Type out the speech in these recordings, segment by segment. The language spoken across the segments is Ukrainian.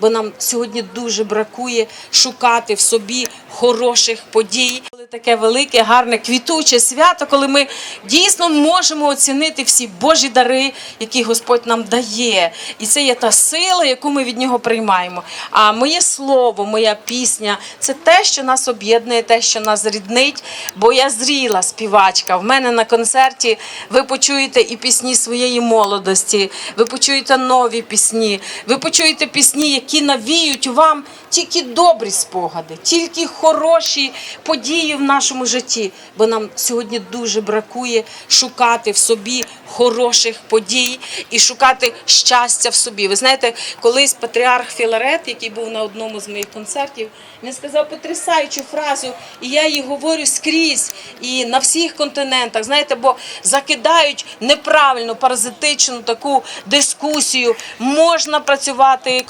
бо нам сьогодні дуже бракує шукати в собі хороших подій. Коли таке велике, гарне, квітуче свято, коли ми дійсно можемо оцінити всі Божі дари, які Господь нам дає. І це є та сила, яку ми від нього приймаємо. А моє слово, моя пісня це те, що нас об'єднує, те, що нас ріднить. Бо я зріла співачка. В мене на концерті ви почуєте і пісні своєї молодості, ви почуєте нові пісні, ви почуєте пісні, які навіють вам тільки добрі спогади, тільки хороші події в нашому житті. Бо нам сьогодні дуже бракує шукати в собі хороших подій і шукати щастя в собі. Ви знаєте, колись патріарх Філарет, який був на одному з моїх концертів, він сказав потрясаючу фразу, і я її говорю скрізь і на всіх континентах. Знаєте, бо закидають неправильну паразитичну таку дискусію. Можна працювати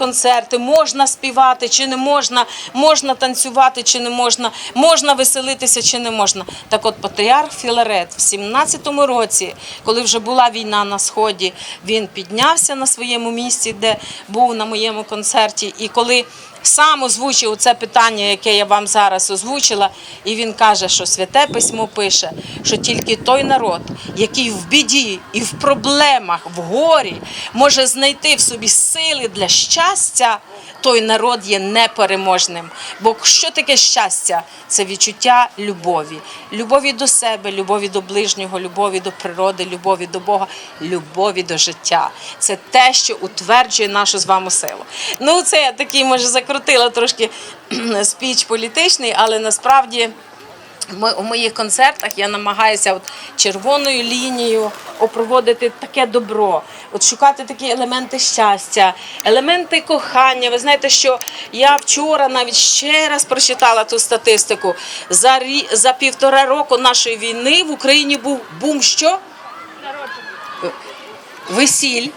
концерти, можна співати чи не можна, можна танцювати чи не можна, можна веселитися чи не можна. Так от патріарх Філарет в 17-му році, коли вже була війна на сході, він піднявся на своєму місці, де був на моєму концерті, і коли сам озвучив це питання, яке я вам зараз озвучила, і він каже, що святе письмо пише, що тільки той народ, який в біді і в проблемах, в горі, може знайти в собі сили для щастя, той народ є непереможним. Бо що таке щастя? Це відчуття любові, любові до себе, любові до ближнього, любові до природи, любові до Бога, любові до життя. Це те, що утверджує нашу з вами силу. Ну, це я такий, може, закрутила трошки спіч політичний, але насправді. Ми у моїх концертах я намагаюся от червоною лінією опроводити таке добро, от шукати такі елементи щастя, елементи кохання. Ви знаєте, що я вчора навіть ще раз прочитала ту статистику. За рі... за півтора року нашої війни в Україні був бум що? Весіль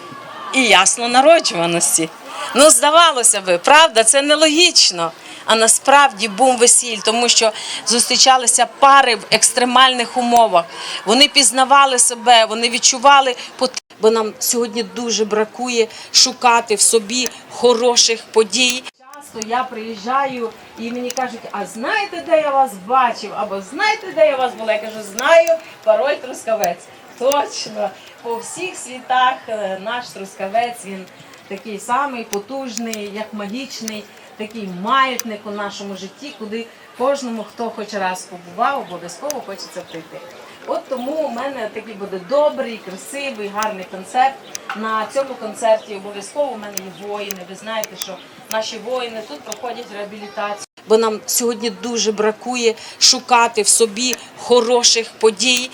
і ясно народжуваності. Ну, здавалося би, правда, це нелогічно. А насправді бум весіль, тому що зустрічалися пари в екстремальних умовах. Вони пізнавали себе, вони відчували потребу. Бо нам сьогодні дуже бракує шукати в собі хороших подій. Часто я приїжджаю і мені кажуть, а знаєте, де я вас бачив? Або знаєте, де я вас була? Я кажу, знаю, пароль Трускавець. Точно, по всіх світах е, наш Трускавець він такий самий потужний, як магічний, такий маятник у нашому житті, куди кожному, хто хоч раз побував, обов'язково хочеться прийти. От тому у мене такий буде добрий, красивий, гарний концерт. На цьому концерті обов'язково у мене є воїни. Ви знаєте, що наші воїни тут проходять реабілітацію. Бо нам сьогодні дуже бракує шукати в собі хороших подій.